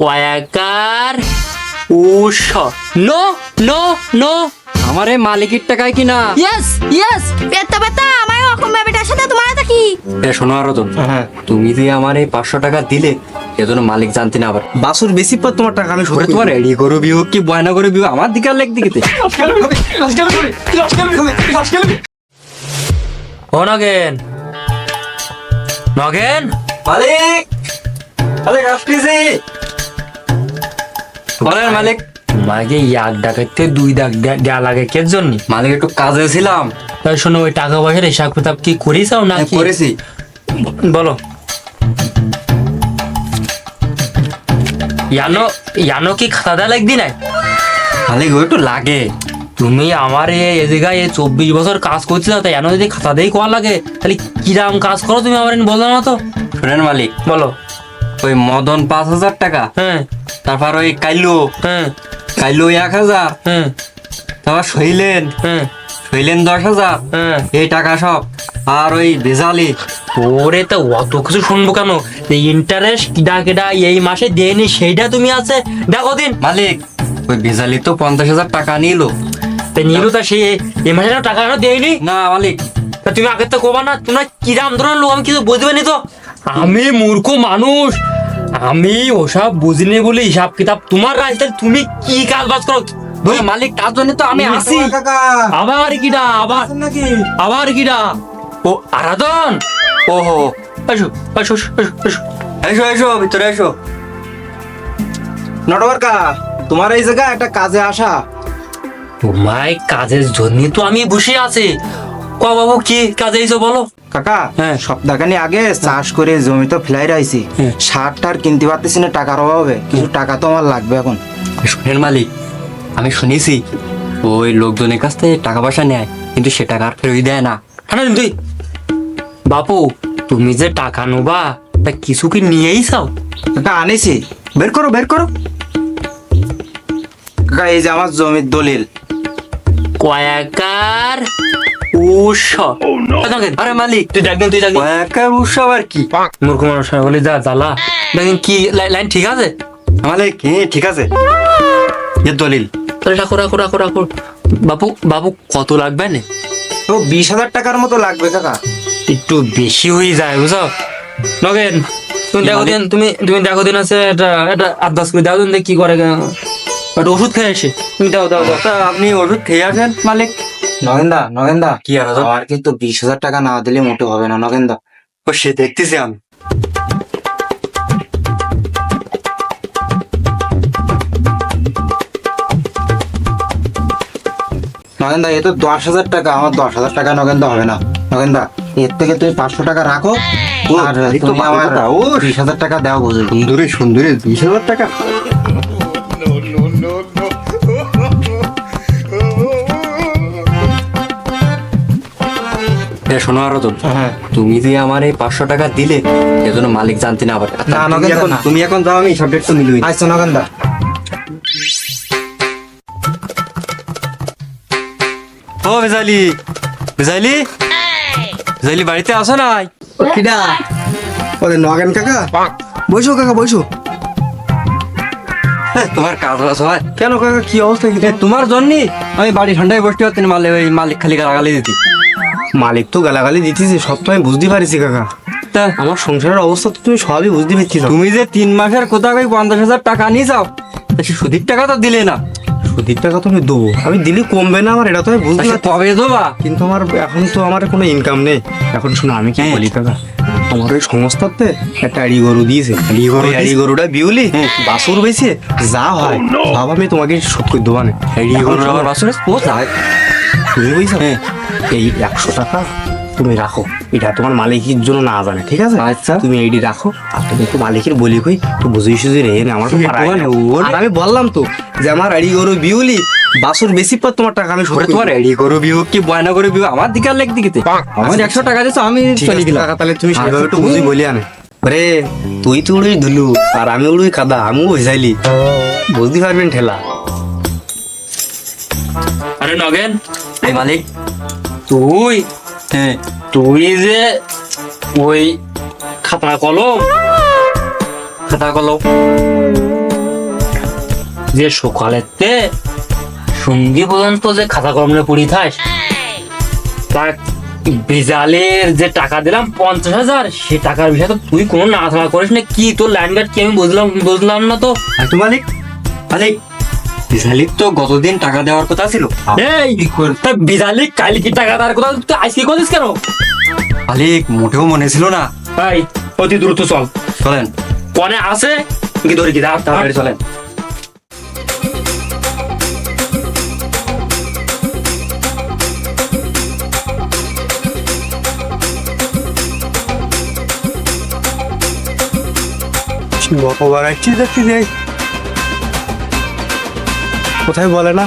কয়াকার উষ no no no. আমার মালিকের টাকায় কিনা? ইয়েস ইয়েস পেতা পেতা আমার অকম সাথে তোমার এটা কি? এ শোনো আরও তো হ্যাঁ। তুমি যে আমার এই পাঁচশো টাকা দিলে এজন্য মালিক জানতে না আবার বাসুর বেশি পর তোমার টাকা আমি শোধ তোমার রেডি করো বিহু কি বয়না করে বিহু? আমার দিকে আর লেগ দিকে ও নগেন। নগেন? মালিক মালিক আসতেছি। বলেন মালিক। তোমাকে এক ডাকাইতে দুই ডাক দে- দেয়া লাগে কে জন্য? মালিক একটু কাজে ছিলাম। তাই শোনো ওই টাকা পয়সার হিসাব কিতাব কি করিসাও না করেছি। বলো। ইয়ানো ইয়ানো কি খাতা দেয়া লাগবি নাই? মালিক ও একটু লাগে। তুমি আমার এ জায়গায় এই চব্বিশ বছর কাজ করছিল তাই এনো যদি খাতা দেই কোয়া লাগে তাহলে কিরাম কাজ করো তুমি আমার বলো না তো। শোনেন মালিক। বলো। ওই মদন পাঁচ হাজার টাকা। হ্যাঁ। তারপর ওই কাইলো। হ্যাঁ। কাইলো এক হাজার। হ্যাঁ। তারপর শৈলেন। হ্যাঁ। শৈলেন দশ হাজার। হ্যাঁ। এই টাকা সব। আর ওই ভেজালি ওরে তো অত কিছু শুনব কেন? ইন্টারেস্ট কিডা কিডা এই মাসে দেয়নি সেইটা তুমি আছে। দেখো দিন। মালিক ওই ভেজালি তো পঞ্চাশ হাজার টাকা নিল। তা নিলো তা সেই এই মাসে টাকা দেয়নি? না মালিক। তা তুমি আগে তো কবা না তোমরা কিরাম ধরনের লোক আমি কিছু বুঝবে নি তো। আমি মূর্খ মানুষ। আমি ওসব বুঝিনি বলে হিসাব কিতাব তোমার কাছে তাহলে তুমি কি কাজ বাজ করো মালিক তার জন্য তো আমি আসি কাকা। আবার কিডা আবার নাকি? আবার কিডা? ও আরাধন? ওহো। আসো, আসো, আসো এসো এসো। ভিতরে এসো। নটবরকা তোমার এই জায়গায় একটা কাজে আসা। তোমায় কাজের জন্য তো আমি বসে আছি। ক বাবু কি কাজে এসো বলো। কাকা হ্যাঁ। সপ্তাহখানি আগে চাষ করে জমিতে ফেলাই রাখছি হ্যাঁ। সার টার কিনতে পারতেছি না টাকার অভাবে। কিছু টাকা তো আমার লাগবে এখন। শোনেন মালিক আমি শুনেছি ওই লোকজনের কাছ থেকে টাকা পয়সা নেয় কিন্তু সে টাকা আর ফেরত দেয় না। হ্যাঁ তুই বাপু তুমি যে টাকা নোবা তা কিছু কি নিয়েই চাও? কাকা আনেছি। বের করো বের করো। কাকা এই যে আমার জমির দলিল। কয়াকার উষ। আরে মালিক তুই দেখবেন তুই উৎসব আর কি? মূর্খ মানুষ বলি যা জ্বালা। দেখেন কি লাইন ঠিক আছে? মালিক হ্যাঁ ঠিক আছে। এ দলিল। তাহলে রাখো রাখো রাখো রাখো। বাপু বাবু কত লাগবে না? তো বিশ হাজার টাকার মতো লাগবে কাকা। একটু বেশি হয়ে যায় বুঝো নগেন তুমি দেখো দিন তুমি তুমি দেখো দিন আছে এটা এটা আদাস করে দাও দিন কি করে একটা ওষুধ খেয়ে এসে তুমি দাও দাও দাও। আপনি ওষুধ খেয়ে আসেন মালিক। নগেন্দা নগেন্দা। কি আর? আমার কিন্তু বিশ হাজার টাকা না দিলে মোটে হবে না নগেন্দা। ও সে দেখতেছি আমি। নগেন্দা এ তো দশ হাজার টাকা আমার দশ হাজার টাকা নগেন্দা হবে না। নগেন্দা এর থেকে তুমি পাঁচশো টাকা রাখো আর তুমি আমার। বিশ হাজার টাকা দাও বুঝলি। সুন্দরী সুন্দরী বিশ হাজার টাকা। এ শোনো আরও তো। হ্যাঁ। তুমি যে আমার এই পাঁচশো টাকা দিলে এজন্য মালিক জানতে না আবার না, তুমি এখন তুমি এখন যাও আমি সব ডেট তো মিলুই। আচ্ছা নগেন্দা ও বেজালি বেজালি বেজালি বাড়িতে আসো নাই? কিডা? ওরে নগেন কাকা? বসো কাকা বসো। তোমার কাজ আছে হয়। কেন কাকা কি অবস্থা তোমার জন্য আমি বাড়ি ঠান্ডায় বসতে পারতেন মালে ওই মালিক খালি গালাগালি দিতি। মালিক তো গালাগালি দিতেছে সব তো আমি বুঝতে পারিছি কাকা। তা আমার সংসারের অবস্থা তো তুমি সবই বুঝতে পারছি তুমি যে তিন মাসের কোথাও পঞ্চাশ হাজার টাকা নিয়ে যাও তা সে সুদির টাকা তো দিলে না। সুদির টাকা তো আমি দেবো। আমি দিলে কমবে না আমার এটা তো আমি বুঝতে কবে দেবা? কিন্তু আমার এখন তো আমার কোনো ইনকাম নেই। এখন শোনো আমি কি হ্যাঁ। বলি কাকা আমার ওই সংস্থাতে একটা আড়ি গরু দিয়েছে। আড়ি গরু আড়ি গরুটা বিউলি হ্যাঁ। বাসুর বেছে যা হয় সব আমি তোমাকে শোধ করে দেবো না শোনো, আবার বাসরে যায় তুমি বুঝছ হ্যাঁ। এই একশো টাকা তুমি রাখো। এটা তোমার মালিকের জন্য না জানে ঠিক আছে? আচ্ছা। তুমি এইটি রাখো আর তুমি একটু মালিকের বলি কই তো বুঝি সুঝি রে আমার তো। আর আমি বললাম তো যে আমার আড়ি গরু বিউলি বাসুর বেশি পর তোমার টাকা আমি শোধ তোমার রেডি করো বিহু কি বয়না করে বিহু? আমার দিকে আর লেগ দিকে আমার একশো টাকা দিছো আমি চলে গেলাম। তাহলে তুমি সেভাবে একটু বুঝি বলি আনে। রে তুই তো উড়ুই ধুলু আর আমি উড়ুই কাদা আমিও বুঝাইলি। বুঝতে পারবেন ঠেলা। আরে নগেন এই মালিক তুই? হ্যাঁ। তুই যে ওই খাতা কলম? খাতা কলম। যে সকালেতে সন্ধি পর্যন্ত যে খাতা কলম নিয়ে পড়ি থাস তা বিজালের যে টাকা দিলাম পঞ্চাশ হাজার সে টাকার বিষয়ে তো তুই কোনো নাড়াচাড়া করিস না কি তোর লাইন গার্ড কি আমি বুঝলাম বুঝলাম না তো? তো মালিক? মালিক বিশালিক তো গতদিন টাকা দেওয়ার কথা ছিল। এই তা বিজালি কাল কি টাকা তার কথা তুই আজকে করিস কেন? মালিক মোটেও মনে ছিল না। ভাই অতি দ্রুত চল। চলেন। কনে আছে কি ধরে কি দাঁড় তাড়াতাড়ি চলেন। গতবার আসছি দেখছি যে কোথায় বলে না?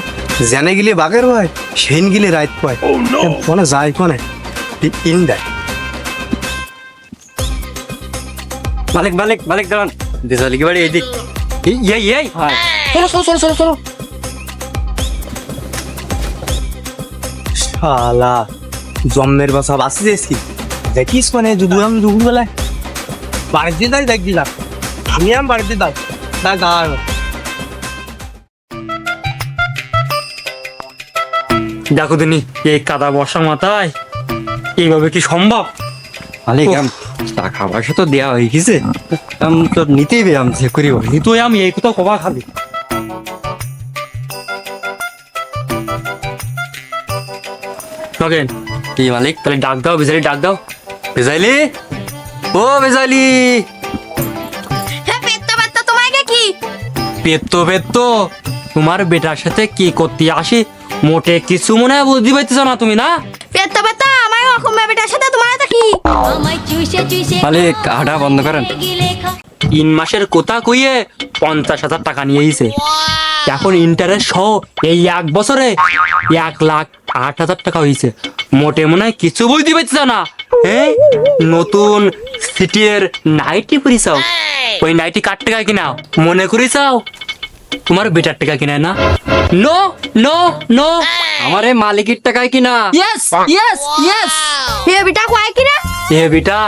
জেনে গেলে বাঘের ভয় সেন গেলে রাত পায়। কোনে যায় কোনে? ইন দেয়। মালিক মালিক মালিক দাঁড়ান। বিশালি কি বাড়ি এইদিক এই এই চলো চলো চলো চলো চলো শালা জন্মের বাসা বাসি যাইছি দেখিস মানে দুদু আমি দুপুর বেলায়। বাড়িতে যাই দেখি না আমি আম বাড়িতে যাই। না গান দেখো দিনি এই কাদা বর্ষা মাথায় এইভাবে কি সম্ভব? মালিক আম টাকা পয়সা তো দেওয়া হয়ে গেছে। আম তো নিতেই আম যে করি। আমি এই কোথাও কবা খালি নগেন কি মালিক? তাহলে ডাক দাও বিজারি ডাক দাও। বেজাইলি ও বেজাইলি হ্যাঁ পেত্তা পেত্তা তোমাকে কি পেতো পেতো তোমার বেটার সাথে কি করতে আসি? মোটে কিছু মনে হয় বুঝতে পারতেছ না তুমি না? আমার অসম বেটার সাথে তোমার তো কি? মালিক বন্ধ করেন। তিন মাসের কোথা কইয়ে পঞ্চাশ হাজার টাকা এখন ইন্টারেস্ট সহ এই এক বছরে এক লাখ আট হাজার টাকা হয়েছে মোটে মনে হয় কিছু বুঝতে পারছিস না? হ্যাঁ নতুন সিটির নাইটি পরিছাও ওই নাইটি কার টাকায় কিনা মনে করিছাও তোমার বেটার টাকা কিনায় না? No no no. আমার মালিকের টাকায় কিনা? ইয়েস ইয়েস ইয়েস হে বেটা কয় কি রে এ বেটা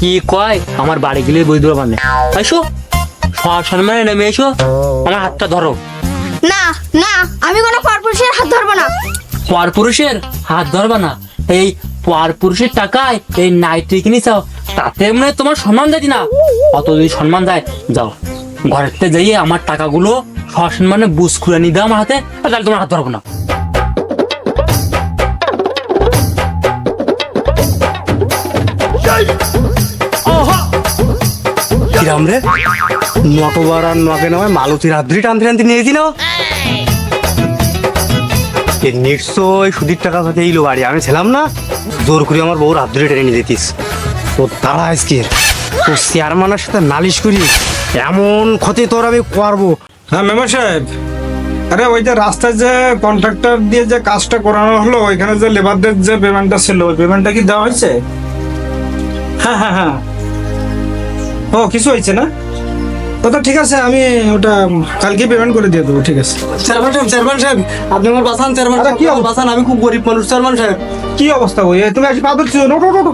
কি কয়? আমার বাড়ি গেলে বুঝতে পারবে না এসো সম্মানে নেমে এসো আমার হাতটা ধরো। না না আমি কোনো পরপুরুষের হাত ধরবো না। পর পুরুষের হাত ধরবা না। এই পর পুরুষের টাকায় এই নাইটি কিনে চাও তাতে মনে তোমার সম্মান দেয় না অত যদি সম্মান দেয় যাও। থেকে যাইয়ে আমার টাকাগুলো সসম্মানে বুস খুলে নিয়ে দাও আমার হাতে আর তাহলে তোমার হাত ধরবো না। কিরাম রে? নকবার আর নকে নয় মালতির হাদ্রি টানতে টানতে নিয়েছি না? এ নিশ্চয় সুদির টাকা সাথে এইলো বাড়ি আমি ছিলাম না? জোর করে আমার বউর হাদ্রি টেনে নিয়ে দিতিস তোর তারা আজকের তোর চেয়ারম্যানের সাথে নালিশ করি এমন ক্ষতি তোর আমি করব। হ্যাঁ মেম্বার সাহেব। আরে ওই যে রাস্তায় যে কন্ট্রাক্টর দিয়ে যে কাজটা করানো হলো ওইখানে যে লেবারদের যে পেমেন্টটা ছিল ওই পেমেন্টটা কি দেওয়া হয়েছে? হ্যাঁ হ্যাঁ হ্যাঁ। ও কিছু হয়েছে না? ওটা ঠিক আছে আমি ওটা কালকে পেমেন্ট করে দিয়ে দেবো ঠিক আছে। চেয়ারম্যান সাহেব চেয়ারম্যান সাহেব আপনি আমার বাসান চেয়ারম্যান কি বাসান আমি খুব গরিব মানুষ চেয়ারম্যান সাহেব। কি অবস্থা? ওই তুমি আজকে পা ধরছো নো নো নো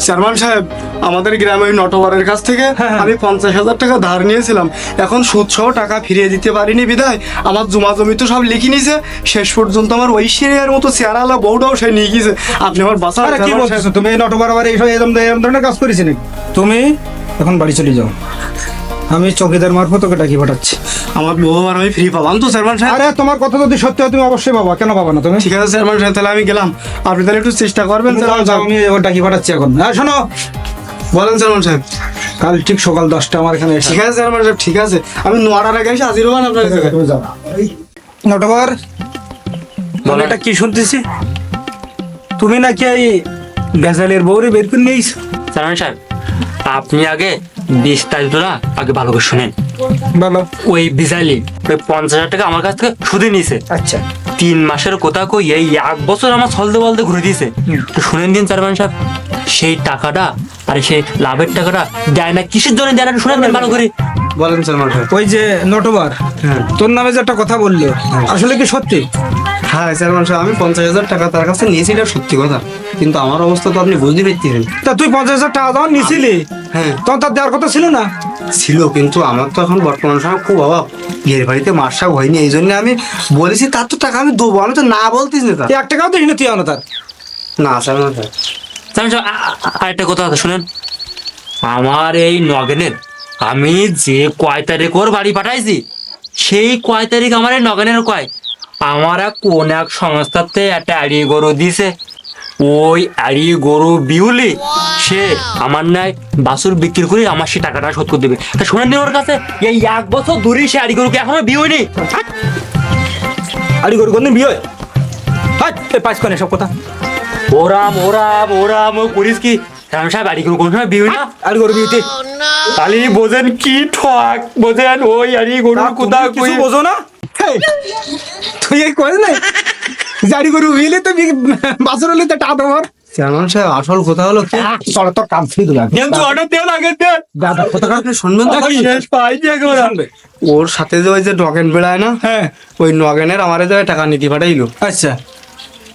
চেয়ারম্যান সাহেব আমাদের গ্রামে ওই নটওয়ারের কাছ থেকে হ্যাঁ, হ্যাঁ। আমি পঞ্চাশ হাজার টাকা ধার নিয়েছিলাম। এখন সুদ সহ টাকা ফিরিয়ে দিতে পারিনি বিদায় আমার জমা জমি তো সব লিখে নিয়েছে শেষ পর্যন্ত আমার ওই সিরিয়ার মতো চেয়ারালা বউটাও সে নিয়ে গিয়েছে। আপনি আমার বাসা আরে কি বলছো তুমি এই নটো বারবার এইসব এরকম ধরনের কাজ করেছি তুমি এখন বাড়ি চলে যাও। আমি চৌকিদার মারফত ওকে ডাকি পাঠাচ্ছি। আমার বউ আর আমি ফ্রি পাবাম তো চেয়ারম্যান সাহেব। আরে তোমার কথা যদি সত্যি হয় তুমি অবশ্যই পাবা। কেন পাবা না তুমি? ঠিক আছে চেয়ারম্যান সাহেব তাহলে আমি গেলাম। আপনি তাহলে একটু চেষ্টা করবেন চেয়ারম্যান আমি ওর ডাকি পাঠাচ্ছি এখন? হ্যাঁ শোনো। বলেন চেয়ারম্যান সাহেব। কাল ঠিক সকাল দশটা আমার এখানে ঠিক আছে চেয়ারম্যান সাহেব ঠিক আছে। আমি নোয়ারার আগে এসে হাজির হবেন আপনার তুমি যাও নটবার বলে এটা কি শুনতেছি? তুমি নাকি এই বেজালের বউরে বের করে নিয়েছো? সারান সাহেব আপনি আগে বিস্তারিতটা আগে ভালো করে শুনেন। ওই বিজালি ওই পঞ্চাশ হাজার টাকা আমার কাছ থেকে সুদে নিয়েছে আচ্ছা। তিন মাসের কোথা কই এই এক বছর আমার বলতে ঘুরে দিয়েছে তো শুনেন দিন চেয়ারম্যান সাহেব সেই টাকাটা আর সেই লাভের টাকাটা দেয় না কিসের জন্য দেয় না শুনেন ভালো করে। বলেন চেয়ারম্যান সাহেব। ওই যে নটবার তোর নামে যে একটা কথা বলল আসলে কি সত্যি? হ্যাঁ চেয়ারম্যান সাহেব আমি পঞ্চাশ হাজার টাকা তার কাছে নিয়েছি এটা সত্যি কথা। কিন্তু আমার অবস্থা তো আপনি বুঝতে পারতেছেন তা তুই পঞ্চাশ হাজার টাকা যখন নিছিলি? হ্যাঁ। তখন তার দেওয়ার কথা ছিল না? ছিল কিন্তু আমার তো এখন বর্তমান সময় খুব অভাব। বিয়ের বাড়িতে মার সাহেব হয়নি এই জন্য আমি বলেছি তার তো টাকা আমি দেবো আমি তো না বলতিস না তুই এক টাকাও দিস না তুই আনো তার? না চেয়ারম্যান সাহেব আ- আ- আরেকটা কথা আছে শুনেন। আমার এই নগেনের আমি যে কয় তারিখ ওর বাড়ি পাঠাইছি সেই কয় তারিখ আমার এই নগেনের কয়। আমার এক কোন এক সংস্থাতে একটা আড়ি গরু দিছে। ওই আড়ি গরু বিউলি সে আমার ন্যায় বাসুর বিক্রি করে আমার সে টাকাটা শোধ করে দেবে। তা শোনেন নি ওর কাছে? এই এক বছর দূরে সে আড়ি গরুকে এখনও বিয়ে হয়নি আরে গরু কোনদিন বিয়ে হয় পাঁচ কোনে সব কথা? ওরাম ওরাম ওরাম ও করিস কি? রাম সাহেব আড়ি গরু কোন সময় বিয়ে না? আরে গরু বিয়েতে তাহলে বোঝেন কি ঠক? বোঝেন ওই আরে গরু কোথা কিছু কই? বোঝো না? তুই এই কয় নাই? জারি গরু বিয়েলে তো বাসর হলে তো চেয়ারম্যান সাহেব আসল কথা হলো কি? চল তোর কাম ফ্রি দিলাম দেন তো অর্ডার আগে দেন দাদা কথাটা আপনি শুনবেন তো শেষ একেবারে। ওর সাথে যে ওই যে নগেন বেড়ায় না হ্যাঁ। ওই নগেনের আমার জায়গায় টাকা নিতে পাঠাইলো। আচ্ছা।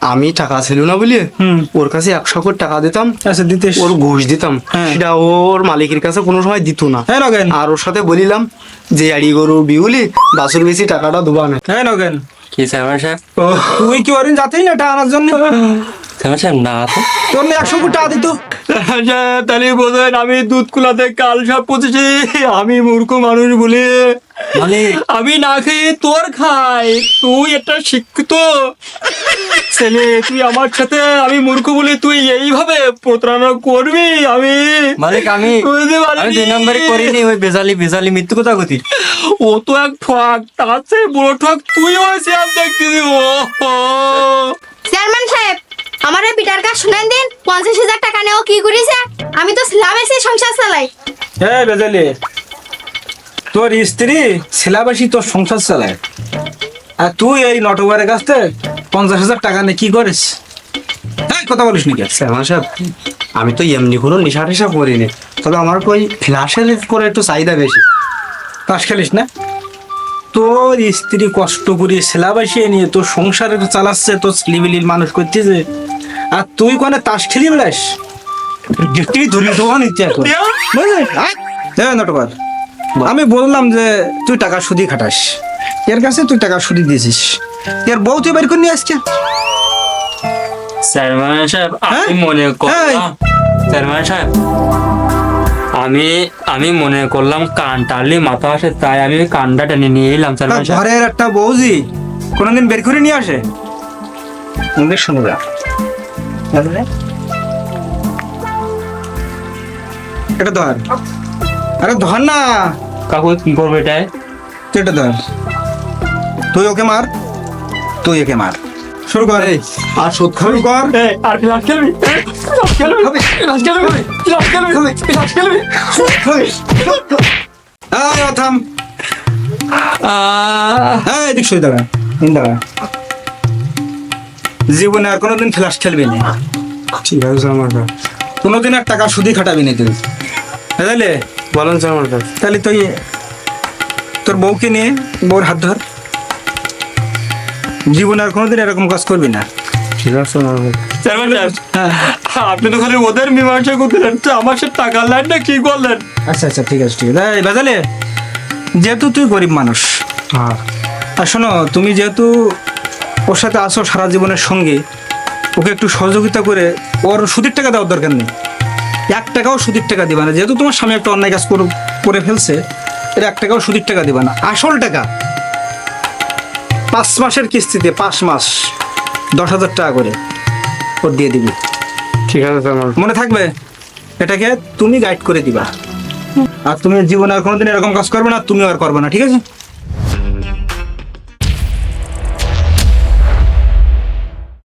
আমি টাকা ছিল না বলি হুম। ওর কাছে একশো কোটি টাকা দিতাম আচ্ছা দিতে ওর ঘুষ দিতাম। হ্যাঁ। সেটা ওর মালিকের কাছে কোনো সময় দিত না। হ্যাঁ নগেন। আর ওর সাথে বলিলাম যে আড়ি গরু বিউলি বাসুর বেশি টাকাটা দেবো না। হ্যাঁ নগেন। কি স্যার তুই কি ওরিন যাতেই না এটা আনার জন্য? সাহেব না তো তোর না একশো কোটি টাকা দিত। তাহলে বোঝেন আমি দুধ কুলাতে কাল সব পচেছি আমি মূর্খ মানুষ বলে। আমি না খেয়ে তোর খাই। তুই একটা শিক্ষিত ছেলে তুই আমার সাথে আমি মূর্খ বলে তুই এইভাবে প্রতারণা করবি? আমি মালিক আমি আমি দুই নম্বরে করিনি ওই বেজালি বেজালি মৃত্যু কথা গতি ও তো এক ঠক তার চেয়ে বড় ঠক তুই হয়েছে আমি দেখতেছি ও চেয়ারম্যান সাহেব আমার ওই পিটার কাজ শুনেন দিন পঞ্চাশ হাজার টাকা নেও কি করেছে? আমি তো স্লাম সংসার চালাই। হ্যাঁ বেজালে তোর স্ত্রী ছেলাবাসী তোর সংসার চালায়। আর তুই এই নটওয়ারের কাছ থেকে পঞ্চাশ হাজার টাকা নিয়ে কি করিস? হ্যাঁ কথা বলিস নাকি? চেয়ারম্যান সাহেব আমি তো এমনি কোনো নেশা টেশা করিনি। তবে আমার ওই ফ্ল্যাশের করে একটু চাহিদা বেশি। তাস খেলিস না? তোর স্ত্রী কষ্ট করে ছেলাবাসী নিয়ে তোর সংসার চালাচ্ছে তোর ছেলেবেলির মানুষ করতেছে। আর তুই কোনে তাস খেলি বেড়াস গেটি ধরি দেওয়া নিতে এখন বুঝলি? হ্যাঁ নটবার আমি বললাম যে তুই টাকা সুদি খাটাস। এর কাছে তুই টাকা সুদি দিয়েছিস। এর বউ তুই বের করে নিয়ে আসছে। চেয়ারম্যান সাহেব আমি হ্যাঁ? মনে এই। করলাম চেয়ারম্যান সাহেব আমি আমি মনে করলাম কান টানলে মাথা আসে তাই আমি কানটা টেনে নিয়ে এলাম তার চেয়ারম্যান সাহেব। ঘরের একটা বৌজি কোনোদিন বের করে নিয়ে আসে? শুনবে। এটা ধর। আরে ধর না। কাকু কি করবে তুই এটা ধর। তুই ওকে মার। তুই একে মার। শুরু কর। আর শোধ শুরু কর। এই, আর ক্লাস খেলবি? ক্লাস খেলবি? ক্লাস খেলবি? ক্লাস খেলবি? ক্লাস খেলবি? ও থাম। এই, এদিক শুয়ে দাঁড়া। দাঁড়া। জীবনে আর কোনোদিন ফ্লাশ খেলবি না। ঠিক আছে সাহেব কোনোদিন আর টাকা সুদি খাটাবি না তুই। বুঝলে বলেন সাহেব তাহলে তুই তোর বউকে নিয়ে বউর হাত ধর। জীবনে আর কোনোদিন এরকম কাজ করবি না। ঠিক আছে হ্যাঁ। আপনি তো খালি ওদের মীমাংসা করতেলেন তো আমার সাথে টাকা লাইনটা কি করলেন? আচ্ছা আচ্ছা ঠিক আছে ঠিক আছে। বাজালে যেহেতু তুই গরিব মানুষ হ্যাঁ। আর শোনো তুমি যেহেতু ওর সাথে আসো সারা জীবনের সঙ্গে। ওকে একটু সহযোগিতা করে ওর সুদের টাকা দেওয়ার দরকার নেই। এক টাকাও সুদের টাকা দিবা না। যেহেতু তোমার স্বামী একটা অন্যায় কাজ করে- ফেলছে এর এক টাকাও সুদের টাকা দিবা না। আসল টাকা পাঁচ মাসের কিস্তিতে পাঁচ মাস দশ হাজার টাকা করে ওর দিয়ে দিবি। ঠিক আছে মনে থাকবে? এটাকে তুমি গাইড করে দিবা। আর তুমি জীবনে আর কোনোদিন এরকম কাজ করবে না তুমিও আর করবে না ঠিক আছে?